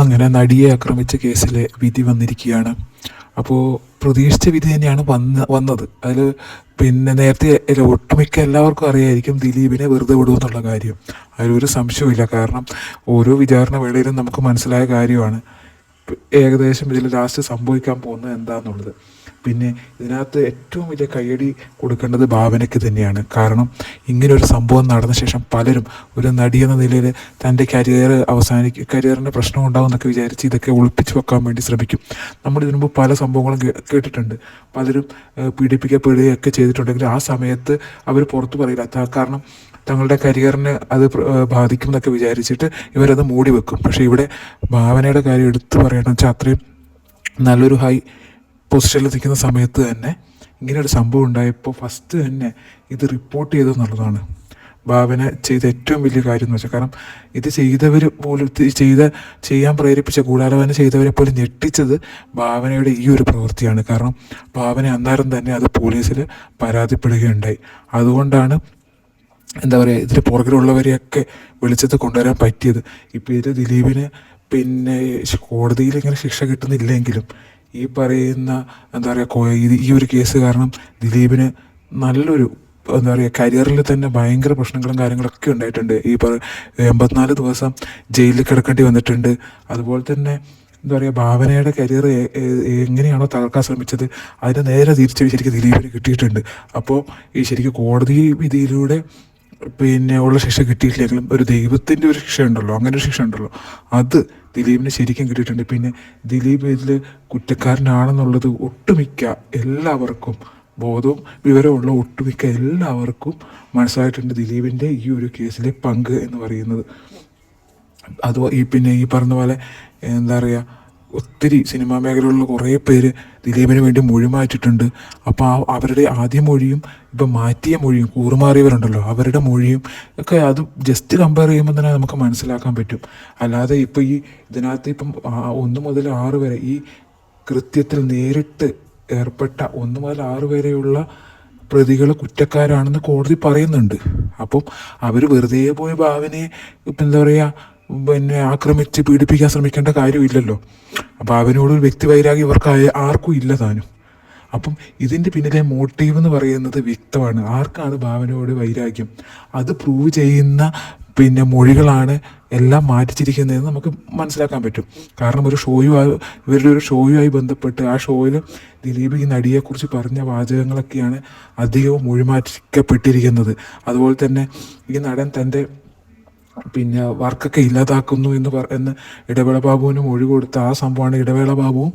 അങ്ങനെ നടിയെ ആക്രമിച്ച കേസിലെ വിധി വന്നിരിക്കുകയാണ്. അപ്പോൾ പ്രതീക്ഷിച്ച വിധി തന്നെയാണ് വന്ന് വന്നത്. അതിൽ പിന്നെ നേരത്തെ ഒട്ടുമിക്ക എല്ലാവർക്കും അറിയായിരിക്കും ദിലീപിനെ വെറുതെ വിടുമെന്നുള്ള കാര്യം. അതിലൊരു സംശയവുമില്ല. കാരണം ഓരോ വിചാരണ വേളയിലും നമുക്ക് മനസ്സിലായ കാര്യമാണ്. ഏകദേശം ഇതിൽ ലാസ്റ്റ് സംഭവിക്കാൻ പോകുന്നത് എന്താണെന്നുള്ളത് പിന്നെ ഇതിനകത്ത് ഏറ്റവും വലിയ കയ്യടി കൊടുക്കേണ്ടത് ഭാവനയ്ക്ക് തന്നെയാണ്. കാരണം ഇങ്ങനൊരു സംഭവം നടന്ന ശേഷം പലരും ഒരു നടി എന്ന നിലയിൽ തന്റെ കരിയർ അവസാനി കരിയറിന്റെ പ്രശ്നം ഉണ്ടാവും എന്നൊക്കെ വിചാരിച്ച് ഇതൊക്കെ ഒളിപ്പിച്ച് വെക്കാൻ വേണ്ടി ശ്രമിക്കും. നമ്മൾ ഇതിനു മുമ്പ് പല സംഭവങ്ങളും കേട്ടിട്ടുണ്ട്. പലരും പീഡിപ്പിക്കപ്പെടുകയൊക്കെ ചെയ്തിട്ടുണ്ടെങ്കിൽ ആ സമയത്ത് അവർ പുറത്തു പറയില്ല. കാരണം തങ്ങളുടെ കരിയറിനെ അത് ബാധിക്കും എന്നൊക്കെ വിചാരിച്ചിട്ട് ഇവരത് മൂടി വെക്കും. പക്ഷേ ഇവിടെ ഭാവനയുടെ കാര്യം എടുത്തു പറയണമെന്ന് വെച്ചാൽ അത്രയും നല്ലൊരു ഹൈ പൊസിഷനിൽ നിൽക്കുന്ന സമയത്ത് തന്നെ ഇങ്ങനെ ഒരു സംഭവം ഉണ്ടായപ്പോൾ ഫസ്റ്റ് തന്നെ ഇത് റിപ്പോർട്ട് ചെയ്തു എന്നുള്ളതാണ് ഭാവന ചെയ്ത ഏറ്റവും വലിയ കാര്യം എന്ന് വെച്ചാൽ കാരണം ഇത് ചെയ്തവർ പോലും ചെയ്ത ചെയ്യാൻ പ്രേരിപ്പിച്ച ഗൂഢാലോചന ചെയ്തവരെ പോലും ഞെട്ടിച്ചത് ഭാവനയുടെ ഈ ഒരു പ്രവൃത്തിയാണ്. കാരണം ഭാവന അന്നേരം തന്നെ അത് പോലീസിൽ പരാതിപ്പെടുകയുണ്ടായി. അതുകൊണ്ടാണ് എന്താ പറയുക ഇതിൽ പുറകിലുള്ളവരെയൊക്കെ വെളിച്ചത്ത് കൊണ്ടുവരാൻ പറ്റിയത്. ഇപ്പോൾ ഇതിൽ ദിലീപിന് പിന്നെ കോടതിയിൽ ഇങ്ങനെ ശിക്ഷ കിട്ടുന്നില്ലെങ്കിലും ഈ പറയുന്ന എന്താ പറയുക ഈ ഒരു കേസ് കാരണം ദിലീപിന് നല്ലൊരു എന്താ പറയുക കരിയറിൽ തന്നെ ഭയങ്കര പ്രശ്നങ്ങളും കാര്യങ്ങളൊക്കെ ഉണ്ടായിട്ടുണ്ട്. ഈ പറ എൺപത്തിനാല് ദിവസം ജയിലിൽ കിടക്കേണ്ടി വന്നിട്ടുണ്ട്. അതുപോലെ തന്നെ എന്താ പറയുക ഭാവനയുടെ കരിയർ എങ്ങനെയാണോ തകർക്കാൻ ശ്രമിച്ചത് അതിന് നേരെ തിരിച്ച് ശരിക്കും ദിലീപിന് കിട്ടിയിട്ടുണ്ട്. അപ്പോൾ ഈ ശരിക്കും കോടതി വിധിയിലൂടെ പിന്നെ ഉള്ള ശിക്ഷ കിട്ടിയിട്ടില്ലെങ്കിലും ഒരു ദൈവത്തിന്റെ ഒരു ശിക്ഷ ഉണ്ടല്ലോ അങ്ങനെ ഒരു ശിക്ഷ ഉണ്ടല്ലോ. അത് ദിലീപിന് ശരിക്കും കിട്ടിയിട്ടുണ്ട്. പിന്നെ ദിലീപ് ഇതിൽ കുറ്റക്കാരനാണെന്നുള്ളത് ഒട്ടുമിക്ക എല്ലാവർക്കും ബോധവും വിവരമുള്ള ഒട്ടുമിക്ക എല്ലാവർക്കും മനസ്സിലായിട്ടുണ്ട് ദിലീപിന്റെ ഈ ഒരു കേസിലെ പങ്ക് എന്ന് പറയുന്നത്. അത് ഈ പിന്നെ ഈ പറഞ്ഞ പോലെ എന്താ പറയുക ഒത്തിരി സിനിമാ മേഖലയിലുള്ള കുറേ പേര് ദിലീപിന് വേണ്ടി മൊഴി മാറ്റിയിട്ടുണ്ട് അപ്പോൾ ആ അവരുടെ ആദ്യ മൊഴിയും ഇപ്പം മാറ്റിയ മൊഴിയും കൂറുമാറിയവരുണ്ടല്ലോ അവരുടെ മൊഴിയും ഒക്കെ അത് ജസ്റ്റ് കമ്പയർ ചെയ്യുമ്പോൾ തന്നെ നമുക്ക് മനസ്സിലാക്കാൻ പറ്റും. അല്ലാതെ ഇപ്പോൾ ഈ ഇതിനകത്ത് ഇപ്പം ഒന്ന് മുതൽ ആറ് വരെ ഈ കൃത്യത്തിൽ നേരിട്ട് ഏർപ്പെട്ട ഒന്ന് മുതൽ ആറ് വരെയുള്ള പ്രതികൾ കുറ്റക്കാരാണെന്ന് കോടതി പറയുന്നുണ്ട്. അപ്പം അവർ വെറുതെ പോയ ഭാവനയെ ഇപ്പം എന്താ പറയുക പിന്നെ ആക്രമിച്ച് പീഡിപ്പിക്കാൻ ശ്രമിക്കേണ്ട കാര്യമില്ലല്ലോ. അപ്പം അവനോട് ഒരു വ്യക്തി വൈരാഗ്യം ഇവർക്ക് ആർക്കും ഇല്ല താനും. അപ്പം ഇതിന്റെ പിന്നിലെ മോട്ടീവ് എന്ന് പറയുന്നത് വ്യക്തമാണ്. ആർക്കാണ് ഭാവനയോട് വൈരാഗ്യം? അത് പ്രൂവ് ചെയ്യുന്ന പിന്നെ മൊഴികളാണ് എല്ലാം മാറ്റിച്ചിരിക്കുന്നതെന്ന് നമുക്ക് മനസ്സിലാക്കാൻ പറ്റും. കാരണം ഒരു ഷോയുമായി ഇവരുടെ ഒരു ഷോയുമായി ബന്ധപ്പെട്ട് ആ ഷോയിൽ ദിലീപ് ഈ നടിയെക്കുറിച്ച് പറഞ്ഞ വാചകങ്ങളൊക്കെയാണ് അധികവും മൊഴിമാറ്റിക്കപ്പെട്ടിരിക്കുന്നത്. അതുപോലെ തന്നെ ഈ നടൻ തന്റെ പിന്നെ വർക്കൊക്കെ ഇല്ലാതാക്കുന്നു എന്ന് പറ എന്ന് ഇടവേള ബാബുവിന് മൊഴി കൊടുത്ത ആ സംഭവമാണ് ഇടവേള ബാബുവും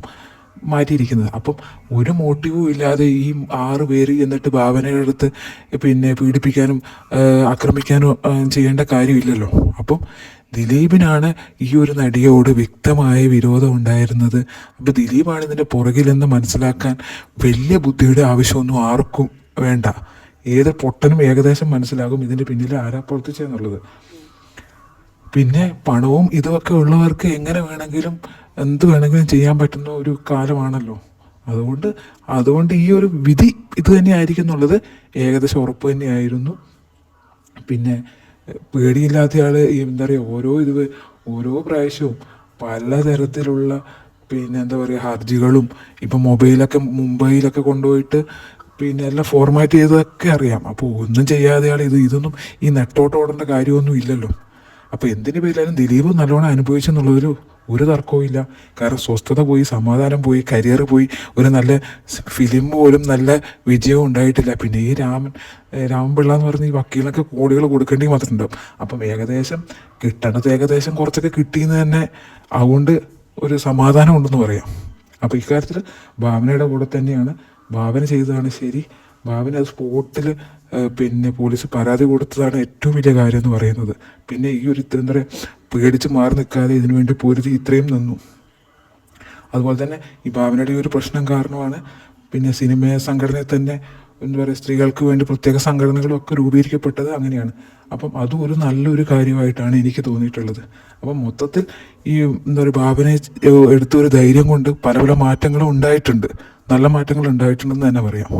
മാറ്റിയിരിക്കുന്നത്. അപ്പം ഒരു മോട്ടീവും ഇല്ലാതെ ഈ ആറ് പേര് എന്നിട്ട് ഭാവനയുടെ അടുത്ത് പിന്നെ പീഡിപ്പിക്കാനും ആക്രമിക്കാനും ചെയ്യേണ്ട കാര്യമില്ലല്ലോ. അപ്പം ദിലീപിനാണ് ഈ ഒരു നടിയോട് വ്യക്തമായ വിരോധം ഉണ്ടായിരുന്നത്. അപ്പം ദിലീപാണ് ഇതിന്റെ പുറകിലെന്ന് മനസ്സിലാക്കാൻ വലിയ ബുദ്ധിയുടെ ആവശ്യമൊന്നും ആർക്കും വേണ്ട. ഏത് പൊട്ടനും ഏകദേശം മനസ്സിലാകും ഇതിന്റെ പിന്നിൽ ആരാ പ്രവർത്തിച്ചെന്നുള്ളത് പിന്നെ പണവും ഇതുമൊക്കെ ഉള്ളവർക്ക് എങ്ങനെ വേണമെങ്കിലും എന്ത് വേണമെങ്കിലും ചെയ്യാൻ പറ്റുന്ന ഒരു കാലമാണല്ലോ. അതുകൊണ്ട് അതുകൊണ്ട് ഈ ഒരു വിധി ഇത് തന്നെയായിരിക്കും എന്നുള്ളത് ഏകദേശം ഉറപ്പ് തന്നെയായിരുന്നു. പിന്നെ പേടിയില്ലാത്ത ആൾ എന്താ പറയുക ഓരോ ഇത് ഓരോ പ്രാവശ്യവും പലതരത്തിലുള്ള പിന്നെ എന്താ പറയുക ഹർജികളും ഇപ്പം മൊബൈലൊക്കെ മുംബൈയിലൊക്കെ കൊണ്ടുപോയിട്ട് പിന്നെ എല്ലാം ഫോർമാറ്റ് ചെയ്തതൊക്കെ അറിയാം. അപ്പോൾ ഒന്നും ചെയ്യാതെയാൾ ഇത് ഇതൊന്നും ഈ നെട്ടോട്ട് ഓടേണ്ട കാര്യമൊന്നും ഇല്ലല്ലോ. അപ്പോൾ എന്തിനു പേരിലായാലും ദിലീപ് നല്ലോണം അനുഭവിച്ചെന്നുള്ളൊരു ഒരു തർക്കവും ഇല്ല. കാരണം സ്വസ്ഥത പോയി സമാധാനം പോയി കരിയർ പോയി ഒരു നല്ല ഫിലിം പോലും നല്ല വിജയവും ഉണ്ടായിട്ടില്ല. പിന്നെ ഈ രാമൻ രാമൻപിള്ള എന്ന് പറഞ്ഞ ഈ വക്കീലിനൊക്കെ കോടികൾ കൊടുക്കേണ്ടി മാത്രമുണ്ടാവും അപ്പം ഏകദേശം കിട്ടണത് ഏകദേശം കുറച്ചൊക്കെ കിട്ടിയെന്ന് തന്നെ അതുകൊണ്ട് ഒരു സമാധാനം ഉണ്ടെന്ന് പറയാം. അപ്പോൾ ഇക്കാര്യത്തിൽ ഭാവനയുടെ കൂടെ തന്നെയാണ് ഭാവന ചെയ്തതാണ് ശരി. ഭാവന അത് സ്പോട്ടിൽ പിന്നെ പോലീസ് പരാതി കൊടുത്തതാണ് ഏറ്റവും വലിയ കാര്യം എന്ന് പറയുന്നത്. പിന്നെ ഈ ഒരു ഇത്ര എന്താ പറയുക പേടിച്ച് മാറി നിൽക്കാതെ ഇതിനു വേണ്ടി പോലീസ് ഇത്രയും നിന്നു. അതുപോലെ തന്നെ ഈ ഭാവനയുടെ ഒരു പ്രശ്നം കാരണമാണ്. പിന്നെ സിനിമ സംഘടനയിൽ തന്നെ എന്താ പറയുക സ്ത്രീകൾക്ക് വേണ്ടി പ്രത്യേക സംഘടനകളൊക്കെ രൂപീകരിക്കപ്പെട്ടത് അങ്ങനെയാണ്. അപ്പം അതും ഒരു നല്ലൊരു കാര്യമായിട്ടാണ് എനിക്ക് തോന്നിയിട്ടുള്ളത്. അപ്പം മൊത്തത്തിൽ ഈ എന്താ പറയുക ഭാവനെ എടുത്തൊരു ധൈര്യം കൊണ്ട് പല പല മാറ്റങ്ങളും ഉണ്ടായിട്ടുണ്ട്. നല്ല മാറ്റങ്ങൾ ഉണ്ടായിട്ടുണ്ടെന്ന് തന്നെ പറയാം.